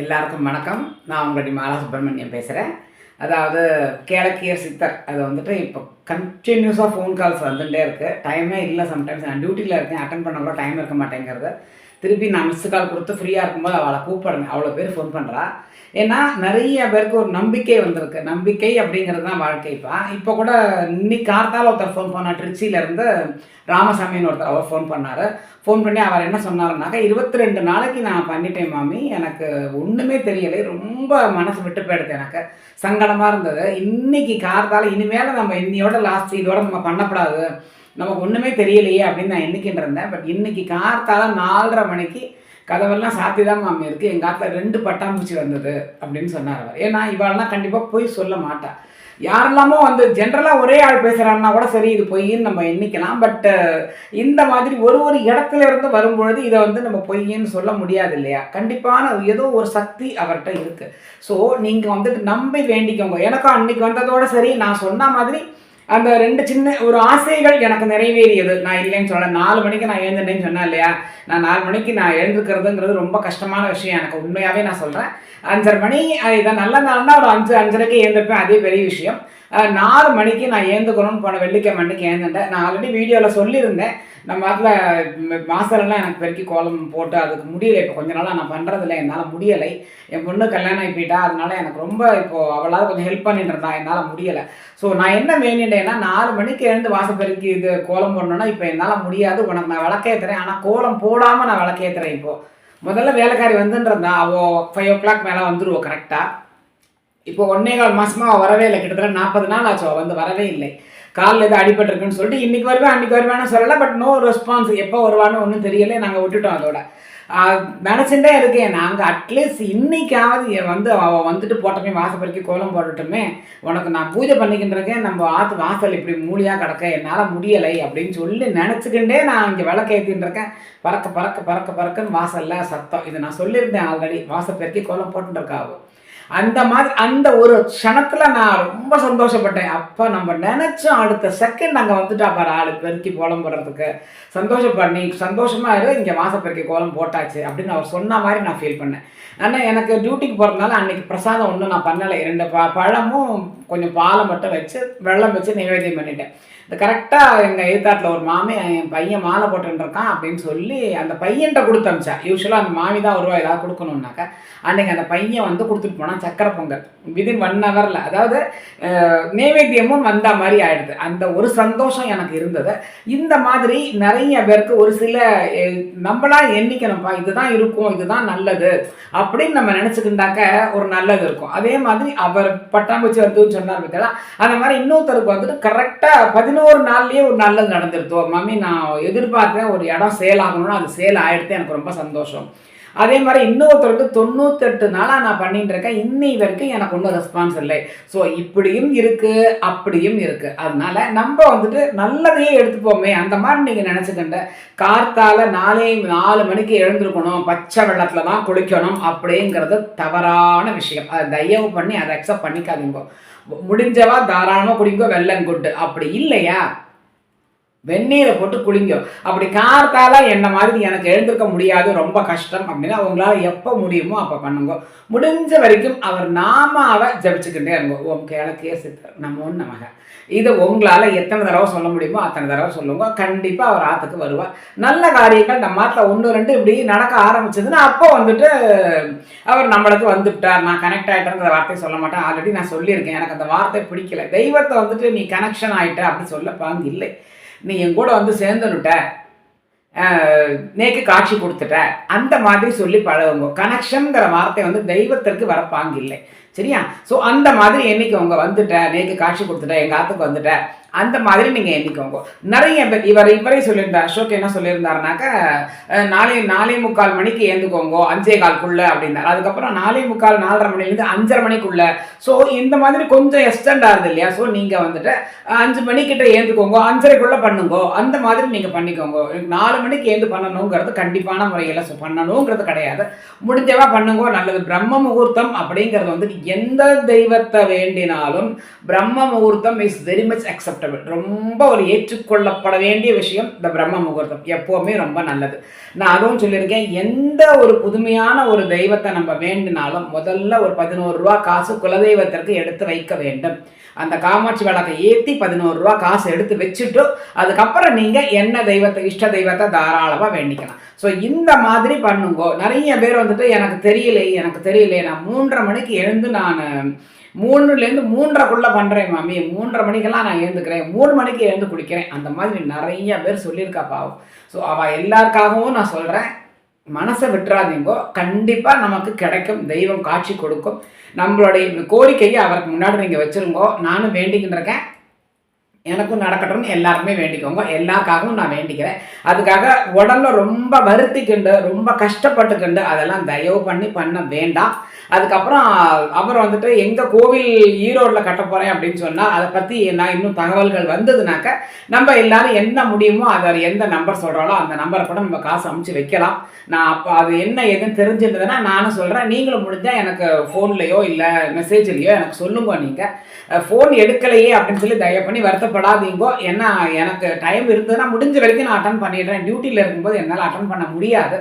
எல்லாருக்கும் வணக்கம். நான் உங்களுடைய மாலா சுப்பிரமணியம் பேசுகிறேன் அதாவது கேளக்கிய சித்தர். அது வந்துட்டு இப்போ கண்டினியூஸாக ஃபோன் கால்ஸ் வந்துட்டே இருக்குது டைமே இல்லை சம்டைம்ஸ் நான் டியூட்டியில் இருக்கேன். அட்டன் பண்ண கூட டைம் இருக்க மாட்டேங்கிறது. திருப்பி நான் மிஸ்ஸு கால் கொடுத்து ஃப்ரீயாக இருக்கும்போது அவளை கூப்பிடணும். அவ்வளோ பேர் ஃபோன் பண்ணுறா ஏன்னா நிறைய பேருக்கு ஒரு நம்பிக்கை வந்திருக்கு. நம்பிக்கை அப்படிங்கிறது தான் வாழ்க்கைப்பா இப்போ கூட இன்னைக்கு கார்த்தால் ஒருத்தர் ஃபோன் பண்ணார் திருச்சியிலேருந்து ராமசாமின்னு ஒருத்தர் அவர் ஃபோன் பண்ணார். ஃபோன் பண்ணி அவர் என்ன சொன்னாருனாக்கா இருபத்தி ரெண்டு நாளைக்கு நான் பண்ணிட்டேன் மாமி. எனக்கு ஒன்றுமே தெரியலை. ரொம்ப மனசு விட்டு போயிடுது எனக்கு. சங்கடமாக இருந்தது. இன்னைக்கு கார்த்தால் இனிமேல் நம்ம இன்னையோட லாஸ்ட் இதோட நம்ம பண்ணக்கூடாது. நமக்கு ஒன்றுமே தெரியலையே அப்படின்னு நான் எண்ணிக்கிட்டு இருந்தேன். பட் இன்னைக்கு கார்த்தால நாலரை மணிக்கு கதவெல்லாம் சாத்தி தான் மாமி இருக்குது எங்கள் காட்டில் ரெண்டு பட்டாம்பூச்சி வந்தது அப்படின்னு சொன்னார் அவர். ஏன்னா இவாள்லாம் கண்டிப்பாக போய் சொல்ல மாட்டாள் யாரெல்லாமோ வந்து ஜென்ரலாக ஒரே ஆள் பேசுகிறான்னா கூட சரி இது பொய்ன்னு நம்ம எண்ணிக்கலாம். பட் இந்த மாதிரி ஒரு ஒரு இடத்துல இருந்து வரும்பொழுது இதை வந்து நம்ம பொய்ன்னு சொல்ல முடியாது இல்லையா? கண்டிப்பான ஏதோ ஒரு சக்தி அவர்கிட்ட இருக்குது ஸோ நீங்கள் வந்துட்டு நம்பி வேண்டிக்கோங்க. எனக்கும் அன்னைக்கு வந்ததோட சரி நான் சொன்ன மாதிரி அந்த ரெண்டு சின்ன ஒரு ஆசைகள் எனக்கு நிறைவேறியது. நான் இல்லைன்னு சொன்னேன் நாலு மணிக்கு நான் எழுந்துட்டேன்னு சொன்னேன் இல்லையா? நான் நாலு மணிக்கு நான் எழுந்துக்கிறதுங்கிறது ரொம்ப கஷ்டமான விஷயம். எனக்கு உண்மையாகவே நான் சொல்கிறேன் அஞ்சரை மணி இதை நல்ல நாள்னா ஒரு அஞ்சு அஞ்சரைக்கு எழுந்திருப்பேன். அதே பெரிய விஷயம். நாலு மணிக்கு நான் ஏந்துக்கணும்னு போன வெள்ளிக்கிழமை அன்றைக்கி ஏந்துட்டேன் நான் ஆல்ரெடி வீடியோவில் சொல்லியிருந்தேன். நம்ம அதில் மாசரெல்லாம் எனக்கு பெருக்கி கோலம் போட்டு அதுக்கு முடியலை. இப்போ கொஞ்ச நாளாக நான் பண்ணுறதில்ல என்னால் முடியலை. என் பொண்ணு கல்யாணம் ஆகிப்பிட்டா அதனால எனக்கு ரொம்ப இப்போது அவளால் கொஞ்சம் ஹெல்ப் பண்ணிட்டு இருந்தா. என்னால் முடியலை. ஸோ நான் என்ன வேண்டிட்டேன்னா நாலு மணிக்கு எழுந்து வாசல் பெருக்கி இது கோலம் போடணும்னா இப்போ என்னால் முடியாது. உனக்கு நான் விளக்கேற்றுறேன் ஆனால் கோலம் போடாமல் நான் விளக்கேற்றுறேன் இப்போது முதல்ல வேலைக்காரி வந்துன்றதா அவள் ஃபைவ் ஓ கிளாக் மேலே வந்துடுவோம் கரெக்டாக இப்போ ஒன்னே கால் மாசமா அவள் வரவே இல்லை. கிட்டத்தட்ட நாற்பது நாள் ஆச்சு. அவள் வந்து வரவே இல்லை. காலில் எது அடிபட்டிருக்குன்னு சொல்லிட்டு இன்னைக்கு வருவேன் அன்னைக்கு வருவேன்னு சொல்லலை. பட் நோ ரெஸ்பான்ஸ் எப்போ வருவான்னு ஒன்றும் தெரியல. நாங்கள் விட்டுட்டோம் அதோட. நினச்சிட்டே இருக்கேன். நாங்கள் அட்லீஸ்ட் இன்னைக்காவது வந்து அவள் வந்துட்டு போட்டமே வாசப்பறிக்கு கோலம் போடட்டுமே உனக்கு நான் பூஜை பண்ணிக்கின்றேன் நம்ம ஆற்று வாசல் இப்படி மூலியாக கிடக்க என்னால் முடியலை அப்படின்னு சொல்லி நினச்சிக்கிண்டே நான் இங்கே விளக்கேற்றின்னு இருக்கேன். பறக்க பறக்க பறக்க பறக்கன்னு வாசல்ல சத்தம். இது நான் சொல்லியிருந்தேன் ஆல்ரெடி வாசப்பெருக்கி கோலம் போட்டுருக்காவும் அந்த மாதிரி அந்த ஒரு க்ஷணத்தில் நான் ரொம்ப சந்தோஷப்பட்டேன். அப்போ நம்ம நினச்சோம் அடுத்த செகண்ட் அங்கே வந்துட்டா பாரு ஆளு பெருக்கி கோலம் போடுறதுக்கு. சந்தோஷப்படு நீ சந்தோஷமாக இரு இங்கே வாசப்பெருக்கி கோலம் போட்டாச்சு அப்படின்னு அவர் சொன்ன மாதிரி நான் ஃபீல் பண்ணேன். ஆனால் எனக்கு டியூட்டிக்கு போகிறதுனால அன்றைக்கி பிரசாதம் ஒன்றும் நான் பண்ணலை. ரெண்டு ப பழமும் கொஞ்சம் பாலை மட்டும் வச்சு வெள்ளம் வச்சு நைவேத்தியம் பண்ணிட்டேன். கரெக்டாக எங்கள் எதிர்த்தாட்டில் ஒரு மாமி என் பையன் மாலை போட்டுருக்கான் அப்படின்னு சொல்லி அந்த பையன்கிட்ட கொடுத்து அமிச்சா யூஸ்வலாக அந்த மாமி தான் ஒரு ரூபா ஏதாவது கொடுக்கணுன்னாக்கா அன்னைக்கு அந்த பையன் வந்து கொடுத்துட்டு போனால் சக்கரை பொங்கல். விதின் ஒன் ஹவரில் அதாவது அஹ், நைவேத்தியமும் வந்த மாதிரி ஆயிடுது. அந்த ஒரு சந்தோஷம் எனக்கு இருந்தது. இந்த மாதிரி நிறைய பேருக்கு ஒரு சில நம்மளாக நம்மளா எண்ணிக்கணும்ப்பா இதுதான் இருக்கும் இதுதான் நல்லது அப்படின்னு நம்ம நினச்சிக்கிட்டாக்க ஒரு நல்லது இருக்கும். அதே மாதிரி அவர் பட்டாம்பூச்சி வருதுன்னு சொன்னார் பார்த்தீங்களா? அந்த மாதிரி இன்னொருத்தருக்கு வந்துட்டு கரெக்டாக பதினோரு நாள்லயே ஒரு நல்லது நடந்துருத்தோம் மம்மி நான் எதிர்பார்க்குறேன் ஒரு இடம் சேல் ஆகணும்னா அது சேல் ஆகிடுது எனக்கு ரொம்ப சந்தோஷம். அதே மாதிரி இன்னொருத்தருக்கு தொண்ணூத்தெட்டு நாளாக நான் பண்ணிட்டு இருக்கேன். இன்னி வரைக்கும் எனக்கு ஒன்றும் ரெஸ்பான்ஸ் இல்லை. ஸோ இப்படியும் இருக்குது அப்படியும் இருக்குது அதனால நம்ம வந்துட்டு நல்லதையே எடுத்துப்போமே. அந்த மாதிரி நீங்கள் நினச்சிக்கிட்ட கார்த்தால நாலே நாலு மணிக்கு எழுந்திருக்கணும். பச்சை வெள்ளத்தில் தான் குளிக்கணும் அப்படிங்கிறது தவறான விஷயம். அதை தயவு பண்ணி அதை அக்செப்ட் பண்ணிக்காதீங்க. முடிஞ்சவா தாராளமாக குடிங்க வெள்ளம் குட்டு. அப்படி இல்லையா? வெந்நீரை போட்டு குளிங்க. அப்படி கார்த்தால என்ன மாதிரி எனக்கு எழுந்திருக்க முடியாது ரொம்ப கஷ்டம் அப்படின்னா அவங்களால எப்போ முடியுமோ அப்போ பண்ணுங்க. முடிஞ்ச வரைக்கும் அவர் நாமாவை ஜபிச்சுக்கிட்டே இருங்க. ஓம் கேளக்கே சித்தர் நமோ நமக இதை உங்களால் எத்தனை தடவை சொல்ல முடியுமோ அத்தனை தடவை சொல்லுங்க. கண்டிப்பாக அவர் ஆற்றுக்கு வருவார். நல்ல காரியங்கள் நம்ம ஆற்றுல ஒன்று ரெண்டு இப்படி நடக்க ஆரம்பிச்சதுன்னா அப்போ வந்துட்டு அவர் நம்மளுக்கு வந்துவிட்டார் நான் கனெக்ட் ஆகிட்டேங்கிற வார்த்தையை சொல்ல மாட்டேன். ஆல்ரெடி நான் சொல்லியிருக்கேன். எனக்கு அந்த வார்த்தை பிடிக்கல. தெய்வத்தை வந்துட்டு நீ கனெக்ஷன் ஆகிட்ட அப்படி சொல்ல பாங்க இல்லை நீ என் கூட வந்து சேர்ந்துனுட்ட. நேற்று நேக்கு காட்சி கொடுத்துட்ட. அந்த மாதிரி சொல்லி பழகுங்க. கனெக்ஷனுங்கிற வார்த்தை வந்து தெய்வத்திற்கு வரப்பாங்க இல்லை சரியா? ஸோ அந்த மாதிரி எண்ணிக்கோங்க வந்துட்டேன் நேற்று காட்சி கொடுத்துட்டேன் எங்கள் ஆத்துக்கு வந்துட்டேன் அந்த மாதிரி நீங்கள் எண்ணிக்கோங்க நிறைய பேர் இவர் இவரே சொல்லியிருந்தார் அசோக் என்ன சொல்லியிருந்தாருனாக்கா நாளை நாலே நாலே முக்கால் மணிக்கு ஏந்துக்கோங்க அஞ்சே கால்குள்ளே அப்படின்னாரு. அதுக்கப்புறம் நாலே முக்கால் நாலரை மணிலேருந்து அஞ்சரை மணிக்குள்ள. ஸோ இந்த மாதிரி கொஞ்சம் எக்ஸ்டெண்ட் ஆகுது இல்லையா? ஸோ நீங்கள் வந்துட்டு அஞ்சு மணிக்கிட்ட ஏந்துக்கோங்க அஞ்சரைக்குள்ளே பண்ணுங்க அந்த மாதிரி நீங்கள் பண்ணிக்கோங்க. நாலு மணிக்கு ஏந்து பண்ணணுங்கிறது கண்டிப்பான முறையில் ஸோ பண்ணணுங்கிறது கிடையாது. முடிஞ்சவா பண்ணுங்க நல்லது. பிரம்ம முகூர்த்தம் அப்படிங்கிறது வந்து எந்த தெய்வத்தை வேண்டினாலும் பிரம்ம முகூர்த்தம் இஸ் வெரி மச் அக்செப்டபிள் ரொம்ப ஒரு ஏற்றுக்கொள்ளப்பட வேண்டிய விஷயம் இந்த பிரம்ம முகூர்த்தம். எப்போவுமே ரொம்ப நல்லது. நான் அதுவும் சொல்லியிருக்கேன் எந்த ஒரு புதுமையான ஒரு தெய்வத்தை நம்ம வேண்டினாலும் முதல்ல ஒரு பதினோரு ரூபா காசு குலதெய்வத்திற்கு எடுத்து வைக்க வேண்டும். அந்த காமாட்சி விளக்கை ஏற்றி பதினோரு ரூபா காசு எடுத்து வச்சுட்டு அதுக்கப்புறம் நீங்கள் என்ன தெய்வத்தை இஷ்ட தெய்வத்தை தாராளமாக வேண்டிக்கலாம். ஸோ இந்த மாதிரி பண்ணுங்கோ. நிறைய பேர் வந்துட்டு எனக்கு தெரியலை எனக்கு தெரியல நான் மூன்றரை மணிக்கு எழுந்து நான் மூணுலேருந்து மூன்றரைக்குள்ளே பண்ணுறேன் மாமி. மூன்றரை மணிக்கெல்லாம் நான் எழுந்துக்கிறேன். மூணு மணிக்கு எழுந்து குடிக்கிறேன் அந்த மாதிரி நிறைய பேர் சொல்லியிருக்கா பாவம். ஸோ அவள் எல்லாருக்காகவும் நான் சொல்கிறேன் மனசை விட்டுறாதீங்கோ. கண்டிப்பாக நமக்கு கிடைக்கும். தெய்வம் காட்சி கொடுக்கும். நம்மளுடைய கோரிக்கையை அவருக்கு முன்னாடி நீங்கள் வச்சுருங்கோ. நானும் வேண்டிக்கிட்டு இருக்கேன். எனக்கும் நடக்கட்டும்னு எல்லாருமே வேண்டிக்கோங்க. எல்லாருக்காகவும் நான் வேண்டிக்கிறேன். அதுக்காக உடம்புல ரொம்ப வருத்திக்கிண்டு ரொம்ப கஷ்டப்பட்டுக்கிண்டு அதெல்லாம் தயவு பண்ணி பண்ண வேண்டாம். அதுக்கப்புறம் அவர் வந்துட்டு எங்கள் கோவில் ஈரோடில் கட்ட போகிறேன் அப்படின்னு சொன்னால் அதை பற்றி நான் இன்னும் தகவல்கள் வந்ததுனாக்க நம்ம எல்லாரும் என்ன முடியுமோ அதை எந்த நம்பர் சொல்கிறாலோ அந்த நம்பரை கூட நம்ம காசு அமுச்சு வைக்கலாம். நான் அப்போ அது என்ன எதுன்னு தெரிஞ்சிருந்ததுன்னா நானும் சொல்கிறேன் நீங்களும் முடிஞ்சால் எனக்கு ஃபோன்லேயோ இல்லை மெசேஜ்லேயோ எனக்கு சொல்லுங்க நீங்கள் ஃபோன் எடுக்கலையே அப்படின்னு சொல்லி தயவு பண்ணி வருத்த வருத்தப்படாதீங்கோ ஏன்னா எனக்கு டைம் இருந்ததுன்னா முடிஞ்ச வரைக்கும் நான் அட்டன் பண்ணிடுறேன். டியூட்டியில் இருக்கும்போது என்னால் அட்டன் பண்ண முடியாது.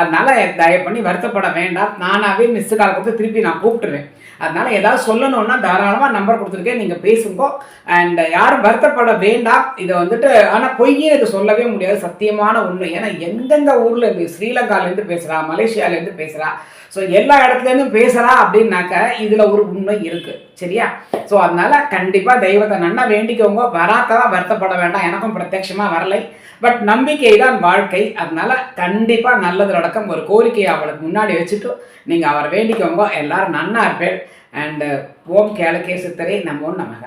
அதனால் தயவு பண்ணி வருத்தப்பட வேண்டாம். நானாகவே மிஸ்ஸு கால் கொடுத்து திருப்பி நான் கூப்பிட்டுருவேன். அதனால் ஏதாவது சொல்லணும்னா தாராளமாக நம்பர் கொடுத்துருக்கேன். நீங்கள் பேசுங்கோ. அண்ட் யாரும் வருத்தப்பட வேண்டாம். இதை வந்துட்டு ஆனால் பொய்யே இது சொல்லவே முடியாது. சத்தியமான உண்மை. ஏன்னா எந்தெந்த ஊரில் இருந்து ஸ்ரீலங்காலேருந்து பேசுகிறா மலேசியாலேருந்து பேசுகிறா ஸோ எல்லா இடத்துலேருந்தும் பேசுகிறா அப்படின்னாக்க இதில் ஒரு உண்மை இருக்குது சரியா? ஸோ அதனால் கண்டிப்பாக தெய்வத்தை நன்னா வேண்டிக்கோங்க. வராத்தவா வருத்தப்பட வேண்டாம். எனக்கும் பிரத்யட்சமாக வரலை. பட் நம்பிக்கை தான் வாழ்க்கை. அதனால் கண்டிப்பாக நல்லது நடக்கும் ஒரு கோரிக்கையை அவளுக்கு முன்னாடி வச்சுட்டு நீங்கள் அவரை வேண்டிக்கோங்க. எல்லாரும் நன்னா இருப்பேன் அண்டு ஓம் கேளக்கே சித்தரே நமோ நமக.